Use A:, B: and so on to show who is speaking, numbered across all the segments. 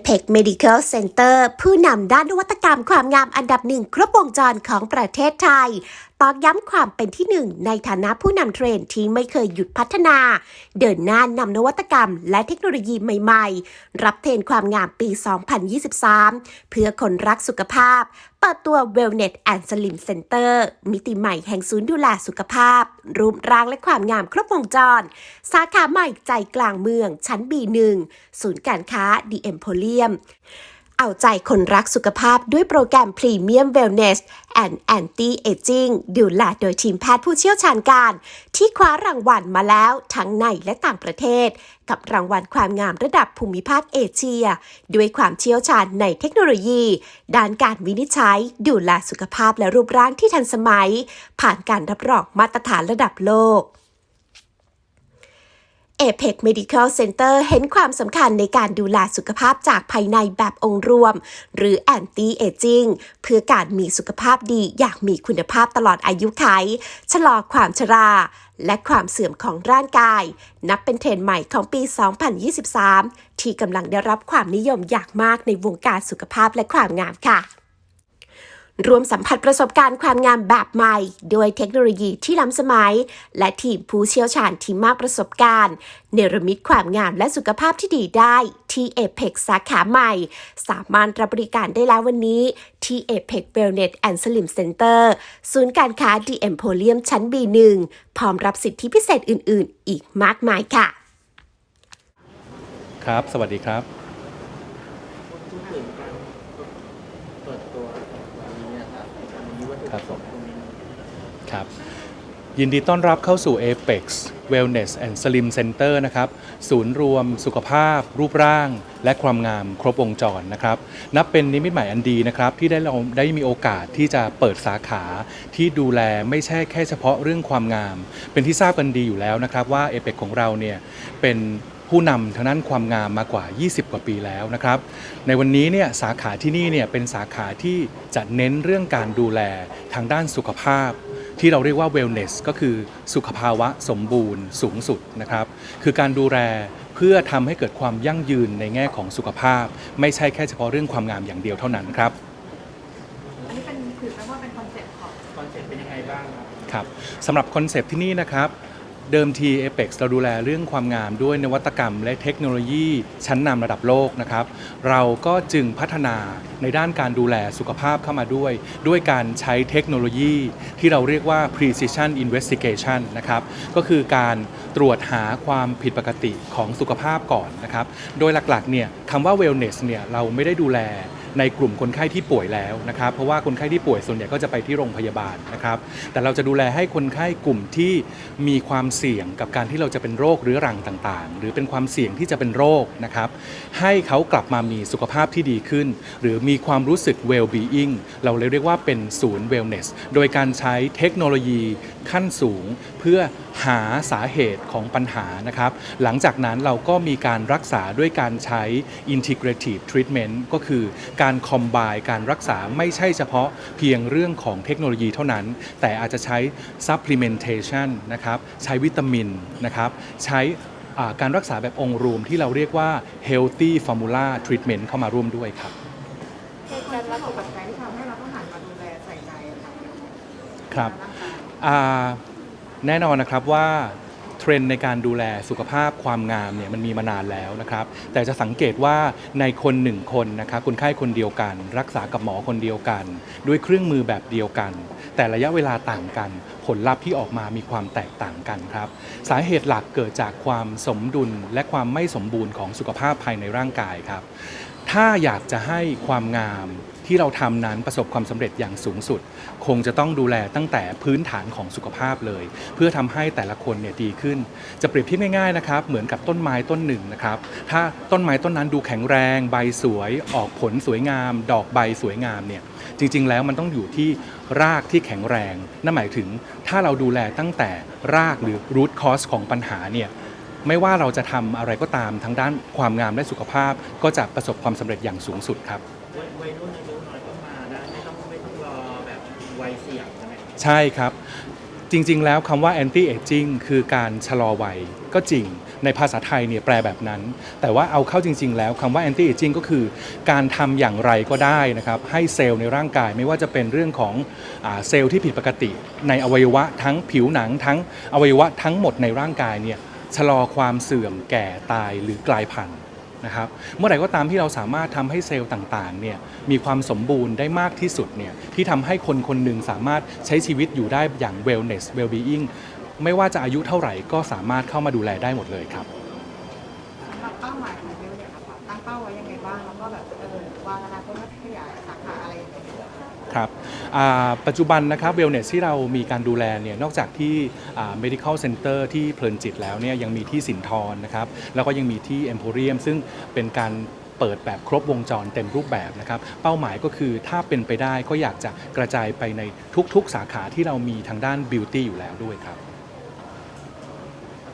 A: APEC Medical Center ผู้นำด้านนวัตกรรมความงามอันดับหนึ่งครบวงจรของประเทศไทย ตอกย้ำความเป็นที่หนึ่งในฐานะผู้นำเทรนด์ที่ไม่เคยหยุดพัฒนา เดินหน้านำนวัตกรรมและเทคโนโลยีใหม่ๆ รับเทรนด์ความงามปี 2023 เพื่อคนรักสุขภาพ เปิดตัว Wellness and Slim Center มิติใหม่แห่งศูนย์ดูแลสุขภาพ รูปร่างและความงามครบวงจร สาขาใหม่ใจกลางเมืองชั้น B1 ศูนย์การค้า The Emporium เอาใจคนรักสุขภาพด้วยโปรแกรม Premium Wellness and Anti Aging ดูแลโดยทีมแพทย์ผู้เชี่ยวชาญการ ที่คว้ารางวัลมาแล้วทั้งในและต่างประเทศ กับรางวัลความงามระดับภูมิภาคเอเชีย ด้วยความเชี่ยวชาญในเทคโนโลยี ด้านการวินิจฉัย ดูแลสุขภาพและรูปร่างที่ทันสมัย ผ่านการรับรองมาตรฐานระดับโลก APEC Medical Center เห็นความสำคัญในการดูแลสุขภาพจากภายในแบบองค์รวม หรือ Anti Aging เพื่อการมีสุขภาพดีอย่างมีคุณภาพตลอดอายุไขชะลอความชราและความเสื่อมของร่างกาย นับเป็นเทรนด์ใหม่ของปี 2023 ที่กำลังได้รับความนิยมอย่างมากในวงการสุขภาพและความงามค่ะ รวมสัมผัสประสบการณ์ความงามแบบใหม่ โดยเทคโนโลยีที่ล้ำสมัย และทีมผู้เชี่ยวชาญที่มากประสบการณ์ เนรมิตความงามและสุขภาพที่ดีได้ ที่ Apex สาขาใหม่ สามารถรับบริการได้แล้ววันนี้ ที่ Apex Wellness and Slim Center ศูนย์การค้า The Emporium ชั้น B1 พร้อมรับสิทธิพิเศษอื่น ๆ อีกมากมายค่ะ
B: ครับ สวัสดีครับ
C: พูดถึงการเปิดตัววันนี้นะครับวันนี้วัตถุ
B: ครั
C: ป
B: บ
C: ระสงค์ตรงนี้
B: ครับ ยินดีต้อนรับเข้าสู่ Apex Wellness and Slim Center นะครับ ศูนย์รวมสุขภาพ รูปร่าง และความงามครบวงจรนะครับ นับเป็นนิมิตใหม่อันดีนะครับ ที่ได้เราได้มีโอกาสที่จะเปิดสาขาที่ดูแลไม่ใช่แค่เฉพาะเรื่องความงาม เป็นที่ทราบกันดีอยู่แล้วนะครับ ว่า Apex ของเราเนี่ยเป็นผู้นำทางด้านความงามมากว่า 20 กว่าปีแล้วนะครับ ในวันนี้เนี่ยสาขาที่นี่เนี่ยเป็นสาขาที่จะเน้นเรื่องการดูแลทางด้านสุขภาพ ที่เราเรียกว่า wellness ก็คือสุขภาวะสมบูรณ์สูงสุดนะครับ คือการดูแลเพื่อทำให้เกิดความยั่งยืนในแง่ของสุขภาพ ไม่ใช่แค่เฉพาะเรื่องความงามอย่างเดียวเท่านั้นครับ
D: อันนี้เป็นถือไหมว่าเป็นคอนเซ็ปต์ของ
C: คอนเซ็ปต์เป็นยังไงบ้างครับ
B: ครับสำหรับคอนเซปต์ที่นี่นะครับ เดิมที Apex เราดูแลเรื่องความงามด้วยนวัตกรรม และเทคโนโลยีชั้นนำระดับโลกนะครับ เราก็จึงพัฒนาในด้านการดูแลสุขภาพเข้ามาด้วย ด้วยการใช้เทคโนโลยี ที่เราเรียกว่า precision investigation นะครับก็คือการตรวจหาความผิดปกติของสุขภาพก่อนนะครับ โดยหลักๆเนี่ยคำว่า wellness เนี่ยเราไม่ได้ดูแล ในกลุ่มคนไข้ที่ป่วยแล้วนะครับเพราะว่าคนไข้ที่ป่วยส่วนใหญ่ก็จะไปที่โรงพยาบาลนะครับแต่เราจะดูแลให้คนไข้กลุ่มที่มีความเสี่ยงกับการที่เราจะเป็นโรคเรื้อรังต่างๆ หรือเป็นความเสี่ยงที่จะเป็นโรคนะครับให้เขากลับมามีสุขภาพที่ดีขึ้น หรือมีความรู้สึก well being เราเลยเรียกว่าเป็นศูนย์ wellness โดยการใช้เทคโนโลยีขั้นสูงเพื่อ หาสาเหตุของปัญหานะครับ หลังจากนั้นเราก็มีการรักษาด้วยการใช้ integrative treatment ก็คือการ combine การรักษาไม่ใช่เฉพาะเพียงเรื่องของเทคโนโลยีเท่านั้น แต่อาจจะใช้ supplementation นะครับ ใช้วิตามินนะครับ ใช้อ่าการรักษาแบบองค์รวมที่เราเรียกว่า healthy formula treatment เข้ามาร่วมด้วยครับ
D: เหตุการณ์และปัจจัยที่ทำให้เราต้องหันมาดูแลใส่ใจอะค่ะ
B: ครับา
D: งกาย
B: อ่า แน่นอนนะครับว่าเทรนด์ในการดูแลสุขภาพความงามเนี่ยมันมีมานานแล้วนะครับ แต่จะสังเกตว่าในคนหนึ่งคนนะครับคนไข้คนเดียวกัน รักษากับหมอคนเดียวกัน ด้วยเครื่องมือแบบเดียวกัน แต่ระยะเวลาต่างกัน ผลลัพธ์ที่ออกมามีความแตกต่างกันครับ สาเหตุหลักเกิดจากความสมดุลและความไม่สมบูรณ์ของสุขภาพภายในร่างกายครับ ถ้าอยากจะให้ความงามที่เราทำนั้นประสบความสำเร็จอย่างสูงสุด คงจะต้องดูแลตั้งแต่พื้นฐานของสุขภาพเลย เพื่อทำให้แต่ละคนเนี่ยดีขึ้น จะเปรียบเทียบง่ายๆนะครับ เหมือนกับต้นไม้ต้นหนึ่งนะครับ ถ้าต้นไม้ต้นนั้นดูแข็งแรง ใบสวยออกผลสวยงาม ดอกใบสวยงามเนี่ยจริง ๆ แล้วมันต้องอยู่ที่รากที่แข็งแรง นั่นหมายถึงถ้าเราดูแลตั้งแต่รากหรือ root cause ของปัญหาเนี่ย ไม่ว่าเราจะทำอะไรก็ตามทางด้านความงามและสุขภาพ ก็จะประสบความสำเร็จอย่างสูงสุดครับ
C: วัยวัยรุ่นอายุน้อยก็มาได้ไม่ต้องไม่ต้องรอแบบวัยเสี่ยงใช่ไหม
B: ใช่ครับ จริง ๆ แล้วคำว่า anti aging คือการชะลอวัยก็จริง ในภาษาไทยเนี่ยแปลแบบนั้น แต่ว่าเอาเข้าจริง ๆ แล้วคำว่า anti aging ก็คือการทำอย่างไรก็ได้นะครับ ให้เซลล์ในร่างกายไม่ว่าจะเป็นเรื่องของอาเซลล์ที่ผิดปกติ ในอวัยวะทั้งผิวหนังทั้งอวัยวะทั้งหมดในร่างกายเนี่ย ชะลอความเสื่อมแก่ตายหรือกลายพันธุ์นะครับ เมื่อไหร่ก็ตามที่เราสามารถทำให้เซลล์ต่างๆเนี่ยมีความสมบูรณ์ได้มากที่สุดเนี่ยที่ทำให้คนคนหนึ่งสามารถใช้ชีวิตอยู่ได้อย่าง wellness well-being ไม่ว่าจะอายุเท่าไหร่ก็สามารถเข้ามาดูแลได้หมดเลยครับ
D: ปั
B: จจุบันนะครับ wellness ที่เรามีการดูแลเนี่ยนอกจากที่ medical center ที่เพลินจิตแล้วเนี่ยยังมีที่สินทรนะครับแล้วก็ยังมีที่ emporium ซึ่งเป็นการเปิดแบบครบวงจรเต็มรูปแบบนะครับ เป้าหมายก็คือถ้าเป็นไปได้ก็อยากจะกระจายไปในทุกๆ สาขาที่เรามีทางด้าน beauty อยู่แล้วด้วยครับ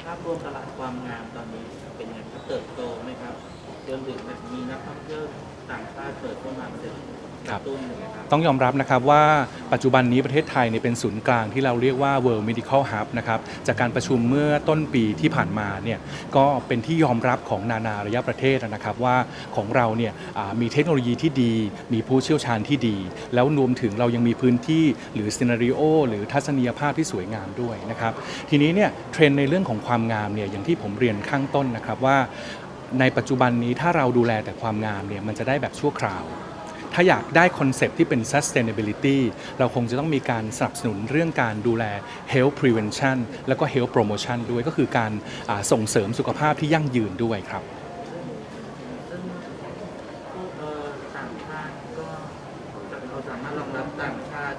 C: ภาพรวมตลาดความงามตอนนี้เป็นยังไงครับเติบโตไหมครับจนถึงมีนักท่องเที่ยวต่างชาติเปิดเข้ามาเป็นกระตุ้นครับ
B: ต้องยอมรับนะครับว่าปัจจุบันนี้ประเทศไทยเนี่ยเป็นศูนย์กลางที่เราเรียกว่า World Medical Hub นะครับจากการประชุมเมื่อต้นปีที่ผ่านมาเนี่ยก็เป็นที่ยอมรับของนานาระยะประเทศนะครับว่าของเราเนี่ยอ่ามีเทคโนโลยีที่ดี มีผู้เชี่ยวชาญที่ดี แล้วรวมถึงเรายังมีพื้นที่หรือซีนารีโอหรือทัศนียภาพที่สวยงามด้วยนะครับทีนี้เนี่ยเทรนด์ในเรื่องของความงามเนี่ยอย่างที่ผมเรียนข้างต้นนะครับว่าในปัจจุบันนี้ถ้าเราดูแลแต่ความงามเนี่ยมันจะได้แบบชั่วคราว ถ้าอยากได้คอนเซปที่เป็น sustainability เราคงจะต้องมีการสนับสนุนเรื่องการดูแล health prevention แล้วก็ health promotion ด้วยก็คือการส่งเสริมสุขภาพที่ยั่งยืนด้วยครับ
C: ซึ่งพวกเอ่อต่างชาติก็เราสามารถรองรับต่างชาติ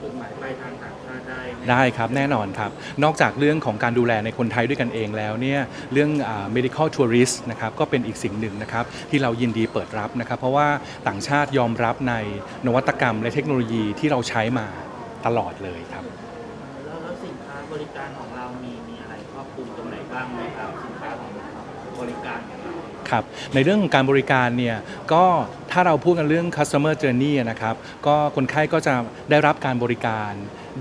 C: จุดหมายปลายทางต่างชาติ ได้ไหม
B: ได้ครับแน่นอนครับ นอกจากเรื่องของการดูแลในคนไทยด้วยกันเองแล้วเนี่ยเรื่องอา medical tourist นะครับก็เป็นอีกสิ่งหนึ่งนะครับที่เรายินดีเปิดรับนะครับ เพราะว่าต่างชาติยอมรับในนวัตกรรมและเทคโนโลยีที่เราใช้มาตลอดเลยครับ
C: แล้วแล้วสินค้าบริการของเรามีมีอะไรครอบคลุมตรงไหนบ้างไหมครับสินค้าของเราบริการของเรา
B: ครับในเรื่องของการบริการเนี่ยก็ถ้าเราพูดกันเรื่อง customer journey อะนะครับก็คนไข้ก็จะได้รับการบริการ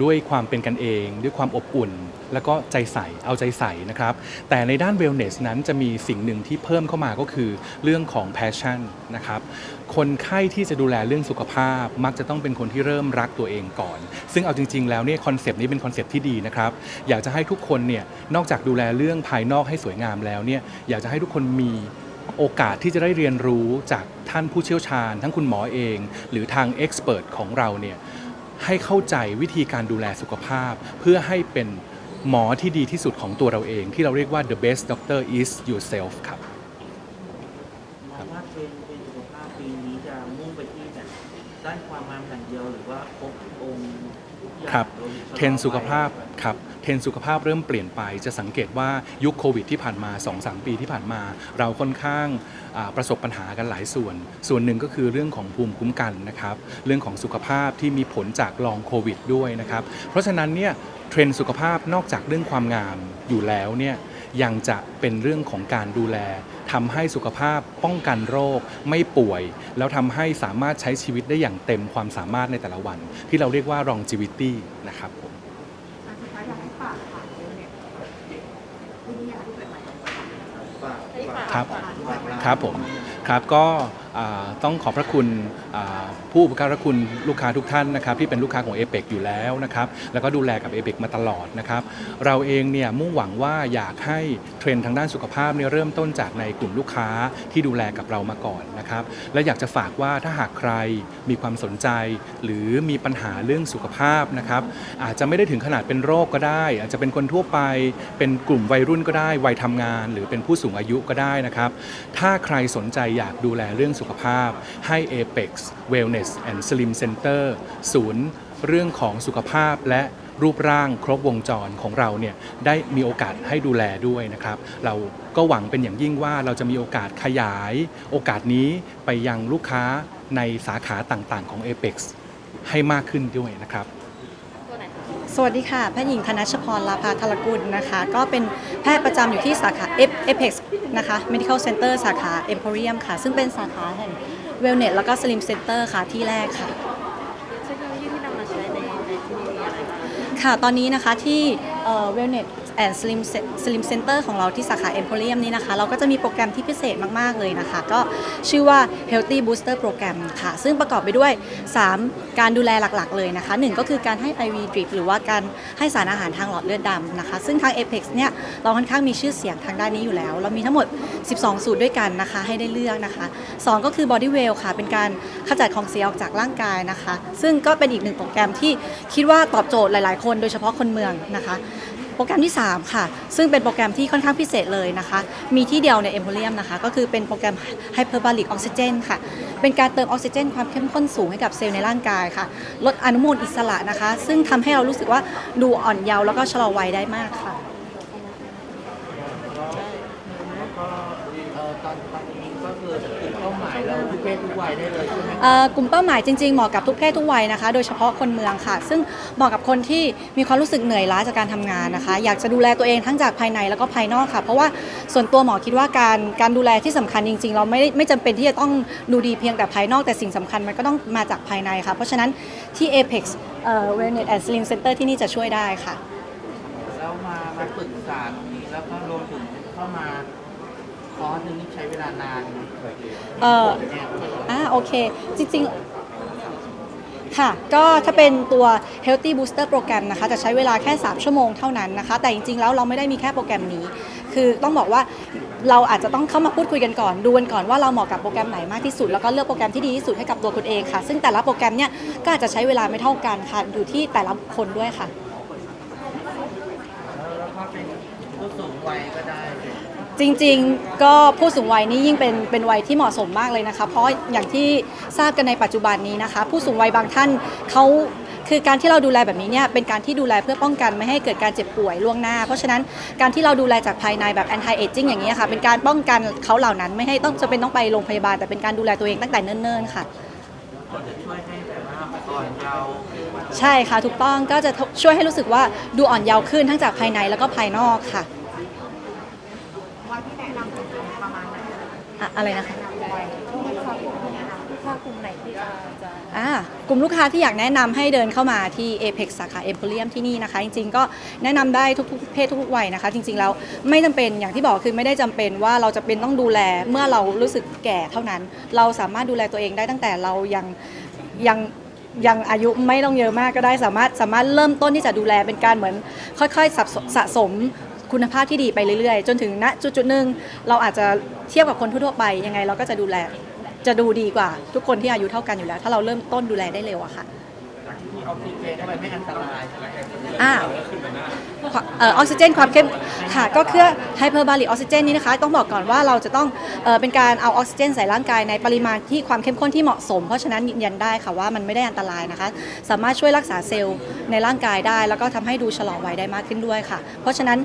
B: ด้วยความเป็นกันเอง ด้วยความอบอุ่น แล้วก็ใจใส่เอาใจใส่นะครับ แต่ในด้าน wellness นั้นจะมีสิ่งหนึ่งที่เพิ่มเข้ามาก็คือเรื่องของ passion นะครับคนไข้ที่จะดูแลเรื่องสุขภาพ มักจะต้องเป็นคนที่เริ่มรักตัวเองก่อน ซึ่งเอาจริง ๆ แล้วเนี่ยคอนเซปต์นี้เป็นคอนเซปต์ที่ดีนะครับอยากจะให้ทุกคนเนี่ยนอกจากดูแลเรื่องภายนอกให้สวยงามแล้วเนี่ยอยากจะให้ทุกคนมีโอกาสที่จะได้เรียนรู้จากท่านผู้เชี่ยวชาญ ทั้งคุณหมอเอง หรือทางเอ็กซ์เพรสของเราเนี่ย ให้เข้าใจวิธีการดูแลสุขภาพ เพื่อให้เป็นหมอที่ดีที่สุดของตัวเราเอง ที่เราเรียกว่า the best doctor is yourself ครับ
C: มองว่าเทรนด์เทรนด์สุขภาพปีนี้จะมุ่งไปที่แบบด้านความงามอย่างเดียวหรือว่าครบองค์ทุกอย่าง
B: ครับ
C: โดยชะลอ
B: เทรนด์สุขภาพ
C: วัย
B: ครับเท รนด์สุขภาพเริ่มเปลี่ยนไป จะสังเกตว่ายุคโควิดที่ผ่านมา 2-3 ปีที่ผ่านมา เราค่อนข้างประสบปัญหากันหลายส่วน ส่วนหนึ่งก็คือเรื่องของภูมิคุ้มกันนะครับ เรื่องของสุขภาพที่มีผลจากลองโควิดด้วยนะครับ เพราะฉะนั้นเนี่ยเทรนด์สุขภาพนอกจากเรื่องความงามอยู่แล้วเนี่ยยังจะเป็นเรื่องของการดูแลทำให้สุขภาพป้องกันโรคไม่ป่วย แล้วทำให้สามารถใช้ชีวิตได้อย่างเต็มความสามารถในแต่ละวัน ที่เราเรียกว่า longevity นะครับผม
D: อะสุดท้ายอยากให้ฝากฝากเบลเนี่ยที่นี่อยากให้เปิดใหม่
C: ฝากฝาก
B: ครับ ครับผม ครับก็ต้องขอบพระคุณผู้อุปการะคุณลูกค้าทุกท่านนะครับที่เป็นลูกค้าของ a อเปอยู่แล้วนะครับแล้วก็ดูแลกับ a อเปมาตลอดนะครับเราเองเนี่ยมุ่งหวังว่าอยากให้เทรนด์ทางด้านสุขภาพเนี่ยเริ่มต้นจากในกลุ่มลูกค้าที่ดูแลกับเรามาก่อนนะครับและอยากจะฝากว่าถ้าหากใครมีความสนใจ หรือมีปัญหาเรื่องสุขภาพนะครับอาจจะไม่ได้ถึงขนาดเป็นโรคก็ได้ อาจจะเป็นคนทั่วไปเป็นกลุ่มวัยรุ่นก็ได้วัยทำงาน หรือเป็นผู้สูงอายุก็ได้นะครับถ้าใครสนใจอยากดูแลเรื่องสุขภาพ ให้ Apex Wellness and Slim Center ศูนย์เรื่องของสุขภาพและรูปร่างครบวงจรของเราเนี่ยได้มีโอกาสให้ดูแลด้วยนะครับ เราก็หวังเป็นอย่างยิ่งว่าเราจะมีโอกาสขยาย โอกาสนี้ไปยังลูกค้าในสาขาต่างๆของ Apex ให้มากขึ้นด้วยนะครับ
E: สวัสดีค่ะ แพทย์หญิงธนชพรลาภาธารกุลนะคะ ก็เป็นแพทย์ประจำอยู่ที่สาขา Apex นะคะ Medical Center สาขา Emporium ค่ะ ซึ่งเป็นสาขาแห่ง Wellness แล้วก็ Slim Center ค่ะที่แรกค่ะ
F: เทคโนโลยีที่นำมาใช้ในในที่นี้มีอะไรบ้าง
E: ค่ะ ตอนนี้นะคะที่เอ่อ Wellness and Slim Slim Center ของเราที่สาขา Emporium นี้นะคะ เราก็จะมีโปรแกรมที่พิเศษมาก ๆ เลยนะคะ ก็ชื่อว่า Healthy Booster Program ค่ะ ซึ่งประกอบไปด้วย 3 การดูแลหลัก ๆ เลยนะคะ 1 ก็คือการให้ IV drip หรือว่าการให้สารอาหารทางหลอดเลือดดำนะคะ ซึ่งทาง Apex เนี่ยเราค่อนข้างมีชื่อเสียงทางด้านนี้อยู่แล้ว เรามีทั้งหมด 12 สูตรด้วยกันนะคะ ให้ได้เลือกนะคะ 2 ก็คือ Body Well ค่ะ เป็นการขจัดของเสียออกจากร่างกายนะคะ ซึ่งก็เป็นอีกหนึ่งโปรแกรมที่คิดว่าตอบโจทย์หลาย ๆ คน โดยเฉพาะคนเมืองนะคะ ปรแกรมที่ 3 ค่ะ ซึ่งเป็นโปรแกรมที่ค่อนข้างพิเศษเลยนะคะ มีที่เดียวในเอมโพเรียมนะคะ ก็คือเป็นโปรแกรมไฮเปอร์บาลิกออกซิเจนค่ะ เป็นการเติมออกซิเจนความเข้มข้นสูงให้กับเซลล์ในร่างกายค่ะ ลดอนุมูลอิสระนะคะ ซึ่งทำให้เรารู้สึกว่าดูอ่อนเยาว์แล้วก็ชะลอวัยได้มากค่ะ
C: ก็เอ่อตอนตอนนี้ก็คือกลุ่มเป้าหมายเราทุกเพ ศทุกวัยได้เลยใช่ไหม
E: เอ่อกลุ่มเป้าหมายจริงๆเหมาะกับทุกเพศทุกวัยนะคะ โดยเฉพาะคนเมืองค่ะ ซึ่งเหมาะกับคนที่มีความรู้สึกเหนื่อยล้าจากการทำงานนะคะ อยากจะดูแลตัวเองทั้งจากภายในแล้วก็ภายนอกค่ะ เพราะว่าส่วนตัวหมอคิดว่าการการดูแลที่สำคัญจริง ๆ เราไม่ได้ไม่จำเป็นที่จะต้องดูดีเพียงแต่ภายนอกแต่สิ่งสำคัญมันก็ต้องมาจากภายในค่ะ เพราะฉะนั้นที่ Apex เอ่อ Wellness and Slim Center ที่นี่จะช่วยได้ค่ะ
C: แล้วมามาปรึกษาตรงนี้แล้วก็รวมถึงเข้ามา คอร์สหนึงนี่ใช้เวลานานไหม
E: เอ่อ
C: เนี่ย
E: อ่าโอเค จริงๆ ค่ะ ก็ถ้าเป็นตัว Healthy Booster โปรแกรมนะคะ จะใช้เวลาแค่ 3 ชั่วโมงเท่านั้นนะคะ แต่จริงๆ แล้วเราไม่ได้มีแค่โปรแกรมนี้ คือต้องบอกว่าเราอาจจะต้องเข้ามาพูดคุยกันก่อน ดูกันก่อนว่าเราเหมาะกับโปรแกรมไหนมากที่สุด แล้วก็เลือกโปรแกรมที่ดีที่สุดให้กับตัวคุณเองค่ะ ซึ่งแต่ละโปรแกรมเนี่ยก็อาจจะใช้เวลาไม่เท่ากันค่ะ อยู่ที่แต่ละคนด้วยค่ะ
C: แล้วก็เป็นผู้สูงวัยก็ได้
E: จริงๆ ก็ผู้สูงวัยนี่ยิ่งเป็นเป็นวัยที่เหมาะสมมากเลยนะคะ เพราะอย่างที่ทราบกันในปัจจุบันนี้นะคะ ผู้สูงวัยบางท่านเขาคือการที่เราดูแลแบบนี้เนี่ยเป็นการที่ดูแลเพื่อป้องกันไม่ให้เกิดการเจ็บป่วยล่วงหน้า เพราะฉะนั้นการที่เราดูแลจากภายในแบบ anti aging อย่างนี้ยค่ะ เป็นการป้องกันเขาเหล่านั้นไม่ให้ต้องจะเป็นต้องไปโรงพยาบาล แต่เป็นการดูแลตัวเองตั้งแต่เนิ่นๆค่ะ
C: ก็จะช่วยให้แบบว่าอ่อนเยาว์
E: ใช่ค่ะถูกต้องก็จะช่วยให้รู้สึกว่าดูอ่อนเยาว์ขึ้นทั้งจากภายในแล้วก็ภายนอกค่ะ
D: วันที่แนะนำเป็นประมาณไหน
E: อะอะไรนะคะ
D: วัยที่มีความรู้แนะนำถ้ากลุ่มไหนที่จะจะ
E: อ่ากลุ่มลูกค้าที่อยากแนะนำให้เดินเข้ามาที่ Apex สาขา Emporium ที่นี่นะคะ จริงๆ ก็แนะนำได้ทุกๆเพศทุกๆวัยนะคะ จริงๆ แล้วไม่จำเป็นอย่างที่บอกคือไม่ได้จำเป็นว่าเราจะเป็นต้องดูแลเมื่อเรารู้สึกแก่เท่านั้น เราสามารถดูแลตัวเองได้ตั้งแต่เรายังยังยังอายุไม่ต้องเยอะมากก็ได้สามารถสามารถเริ่มต้นที่จะดูแลเป็นการเหมือนค่อยๆสะสมสะสม คุณภาพที่ดีไปเรื่อยๆ จนถึงณจุดๆหนึ่งเราอาจจะเทียบกับคนทั่วๆไปยังไงเราก็จะดูแลจะดูดีกว่า ทุกคนที่อายุเท่ากันอยู่แล้ว ถ้าเราเริ่มต้นดูแลได้เร็วอะค่ะ
C: มีออกซิเจนเข้าไปไม่อันตรายใช่ไหม
E: อ่าความเออ ออกซิเจนความเข้มค่ะก็เครื่องไฮเปอร์บาริกออกซิเจนนี้นะคะต้องบอกก่อนว่าเราจะต้องเออเป็นการเอาออกซิเจนใส่ร่างกายในปริมาณที่ความเข้มข้นที่เหมาะสม เพราะฉะนั้นยืนยันได้ค่ะว่ามันไม่ได้อันตรายนะคะ สามารถช่วยรักษาเซลล์ในร่างกายได้ แล้วก็ทำให้ดูชะลอวัยได้มากขึ้นด้วยค่ะ เพราะฉะนั้น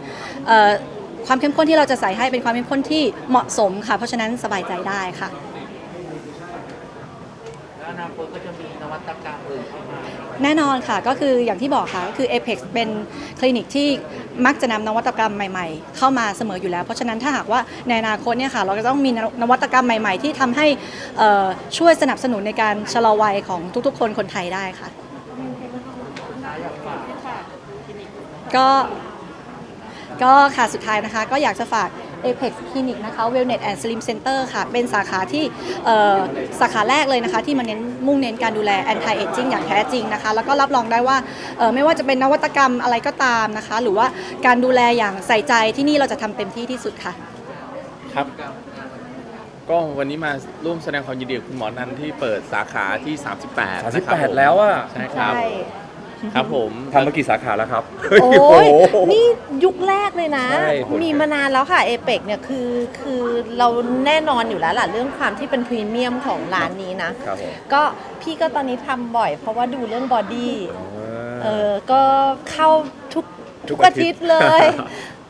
E: ความเข้มข้นที่เราจะใส่ให้เป็นความเข้มข้นที่เหมาะสมค่ะ เพราะฉะนั้นสบายใจได้ค่ะ
C: อนาคตก็จะมีนวัตกรรมอื่น
E: แน่นอนค่ะก็คืออย่างที่บอกค่ะก็คือ Apex เป็นคลินิกที่มักจะนำนวัตกรรมใหม่ๆ เข้ามาเสมออยู่แล้ว เพราะฉะนั้นถ้าหากว่าในอนาคตเนี่ยค่ะเราก็ต้องมีนวัตกรรมใหม่ๆ ที่ทำให้เอ่อช่วยสนับสนุนในการชะลอวัยของทุกๆ คนคนไทยได้ค่ะ ก็ก็ค่ะสุดท้ายนะคะ ก็อยากจะฝาก Apex Clinic นะคะ Wellness and Slim Center ค่ะ เป็นสาขาที่เอ่อสาขาแรกเลยนะคะ ที่มันเน้นมุ่งเน้นการดูแล anti aging อย่างแท้จริงนะคะ แล้วก็รับรองได้ว่าเอ่อไม่ว่าจะเป็นนวัตกรรมอะไรก็ตามนะคะ หรือว่าการดูแลอย่างใส่ใจที่นี่เราจะทำเต็มที่ที่สุดค่ะ
F: ครับก็วันนี้มาร่วมแสดงความยินดีกับคุณหมอนันที่เปิดสาขาที่ 38นะครับผม
G: 38 แล้วอะ
F: ใช่ครับ ครับผม
G: ทำมากี่สาขาแล้วครับ
H: โอ้ยนี่ยุคแรกเลยนะ
G: ใช่ผม
H: มีมานานแล้วค่ะเอเปกเนี่ยคือคือเราแน่นอนอยู่แล้วล่ะเรื่องความที่เป็นพรีเมียมของร้านนี้นะ
G: ครับผม
H: ก็พี่ก็ตอนนี้ทำบ่อย เพราะว่าดูเรื่องบอดี้เออก็เข้าทุกทุกอาทิตย์เลย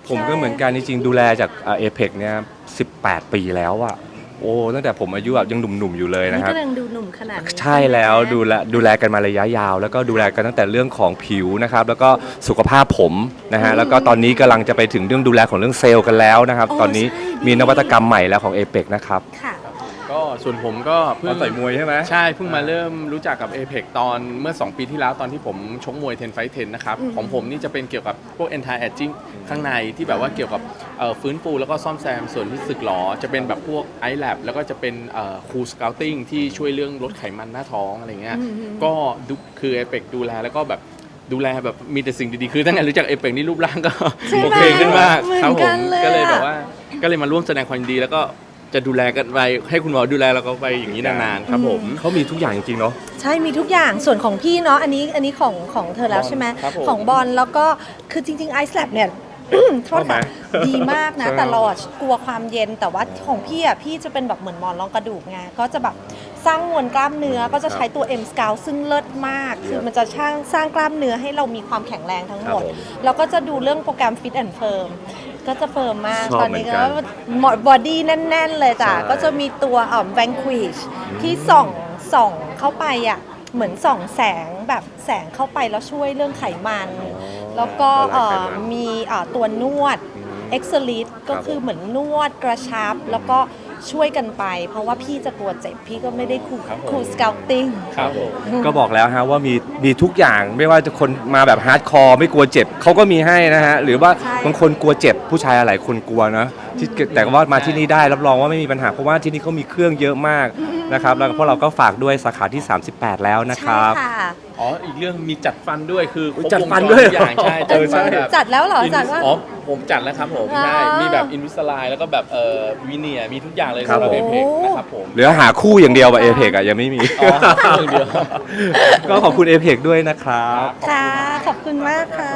G: ผมก็เหมือนกันจริงๆดูแลจากเอเ c เนี่ย 18 ปีแล้วอะ โอ้ตั้งแต่ผมอายุแบบยังหนุ่มๆอยู่เลย
H: นี่
G: นะครับ
H: ก็ยังดูหนุ่มขนาดนี้
G: ใช่แล้ว
H: ไหม
G: ดูแลดูแลกันมาระยะยาว แล้วก็ดูแลกันตั้งแต่เรื่องของผิวนะครับ แล้วก็สุขภาพผมนะฮะแล้วก็ตอนนี้กำลังจะไปถึงเรื่องดูแลของเรื่องเซลล์กันแล้วนะครับ ตอนนี้มีนวัตกรรมใหม่แล้วของเอเ c นะครับ
H: ค่ะ
F: ก็ก็ส่วนผมก็เพิ่
G: ตองนต่อยมวยใช่ไหม
F: ใช่เพิ่งมาเริ่มรู้จักกับ a p e x ตอนเมื่อ 2 ปีที่แล้วตอนที่ผมชกมวย10 Fight 10นะครับของผมนี่จะเป็นเกี่ยวกับพวก anti aging ข้างในที่แบบว่าเกี่ยวกับเอ่อฟื้นฟูแล้วก็ซ่อมแซมส่วนที่สึกหรอจะเป็นแบบพวก i lab แล้วก็จะเป็นคูลส o า t ติ้งที่ช่วยเรื่องลดไขมันหน้าท้องอะไรเงี้ยก็ดูคือ a p e x ดูแลแล้วก็แบบดูแลแบบมีแต่สิ่งดีๆ คือตั้งแต่รู้จัก a p e x นี่รูปร่างก็
H: ใช่ไหม
F: โอเคขึ้นมาก
H: เหมือน
F: ครับผ
H: กั
F: ม
H: นเลย
F: ก็เลย
H: อะ
F: แบบว่าก็เลยมาร่วมแสดงความยินดีแล้วก็ จะดูแลกันไปให้คุณหมอดูแลแล้วก็ไปอย่างนี้นานๆครับผม
G: เขามีทุกอย่างจริงๆเนาะ
H: ใช่มีทุกอย่างส่วนของพี่เนาะอันนี้อันนี้ของของเธอแล้วใช่ไหม
F: ครับผม
H: ของบอลแล้วก็คือจริงๆไอซ์แลบเนี่ย โทษค่ะดีมากนะ
G: ใช่
H: แต่เราอะกลัวความเย็นแต่ว่าของพี่อะพี่จะเป็นแบบเหมือนหมอนรองกระดูกไงก็จะแบบสร้างมวลกล้ามเนื้อก็จะใช้ตัว M Scout ซึ่งเลิศมาก คือมันจะสร้างสร้างกล้ามเนื้อให้เรามีความแข็งแรงทั้งหมด
G: ครับผม
H: แล้วก็จะดูเรื่องโปรแกรม Fit and Firm ก็จะเฟิร์มมาก
G: ชอบ
H: ตอนนี้
G: เหมือนกั
H: ก็
G: น
H: หมดบอดี้แน่น ๆ เลยจ้ะ
G: ใช่
H: ก็จะมีตัวอ่อ Vanquish ที่ส่องส่องเข้าไปอะ เหมือนส่องแสงแบบแสงเข้าไปแล้วช่วยเรื่องไขมันแล้วก็
G: ละลาย
H: เอ่
G: ไข
H: อ
G: มัน
H: มีเอ่อตัวนวด e x c e l i t ก็คือเหมือนนวดกระชับ แล้วก็ ช่วยกันไป เพราะว่าพี่จะกลัวเจ็บพี่ก็ไม่ได้คู
F: ครับผม
H: คูสเกลติ้ง
F: ครับผม
G: ก็บอกแล้วฮะว่ามีมีทุกอย่างไม่ว่าจะคนมาแบบฮาร์ดคอร์ไม่กลัวเจ็บเขาก็มีให้นะฮะ หรือว่า
H: ใช่
G: บางคนกลัวเจ็บผู้ชายหลายคนกลัวนะ ที่แต่ว่ามาที่นี่ได้รับรองว่าไม่มีปัญหาเพราะว่าที่นี่เขามีเครื่องเยอะมากนะครับแล้วพวกเราก็ฝากด้วยสาขาที่ 38 แล้วนะค
H: ใช่
G: รับ
H: ค่ะ
F: อ๋ออีกเรื่องมีจัดฟันด้วยคือครบ
G: จัด
F: วง
G: ฟัน
F: จร
G: ด้วย
F: ทุกอย่างใช่
G: เออใช่
F: ฟันแบบ
H: จัดแล้วเหรอจัดว่า
F: อ๋อผมจัดแล้วครับผม
H: อ๋อ
F: ใช่มีแบบอินวิสไลแล้วก็แบบเอ่อวีเนียมีทุกอย่างเลย
G: ครับ
F: สำหรับ
G: ผ
F: เอ
G: ม
F: เพกนะครับผม
G: เหลือหาคู่อย่างเดียวว่ะเอเพกอะยังไม่มี
F: อ๋อเรื่องเดียว
G: ก็ขอบคุณเอเพกด้วยนะครับ
H: ค่ะ ขอบคุณมากค่ะ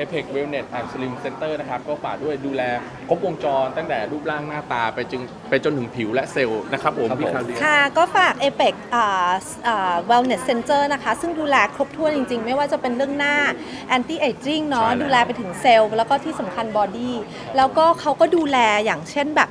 F: เอเพกเวลเนสแอนด์สลิมเซ็นเตอร์นะครับก็ฝากด้วยดูแลครบวงจรตั้งแต่รูปร่างหน้าตาไปจึงไปจนถึงผิวและเซลล์นะครับผม
G: ครับ
F: พี่
G: ผม
F: คาเรีย
H: ค่ะ ก็ฝาก APEC อ่าอ่า Wellness Center นะคะ ซึ่งดูแลครบถ้วนจริง ๆ ไม่ว่าจะเป็นเรื่องหน้า anti aging เนาะ
G: ใช่แล้ว
H: ดูแลไปถึงเซลล์แล้วก็ที่สำคัญบอดี้แล้วก็เขาก็ดูแลอย่างเช่นแบบ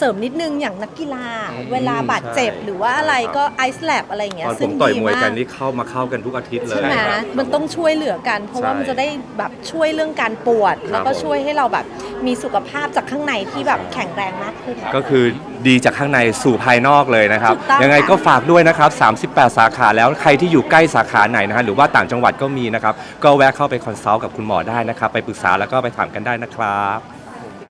H: เสริมนิดนึงอย่างนักกีฬาเวลาบาดเจ็บหรือว่าอะไรก็ไอซ์แลบอะไรอย่างเงี้
G: ต
H: ย
G: อนผ
H: ซึ่
G: ม
H: ง
G: ต่อย
H: ดี
G: มวย
H: มา
G: กั
H: ก
G: นนี่เข้ามาเข้ากันทุกอาทิตย์เลย
H: ใช่ไหม
F: ครับ
H: มันต้องช่วยเหลือกัน เพราะว่า
G: ใช่
H: มันจะได้แบบช่วยเรื่องการปวด แล้วก็
G: ผม
H: ช่วยให้เราแบบมีสุขภาพจากข้างในที่แบบแข็งแรงมากขึ้น
G: ก็คือดีจากข้างในสู่ภายนอกเลยนะครับ
H: ถูกต้อง
G: ยังไง
H: ค่ะ
G: ก็ฝากด้วยนะครับ 38 สาขาแล้วใครที่อยู่ใกล้สาขาไหนนะฮะหรือว่าต่างจังหวัดก็มีนะครับ ก็แวะเข้าไปคอนซัลท์กับคุณหมอได้นะครับ ไปปรึกษาแล้วก็ไปถามกันได้นะครับ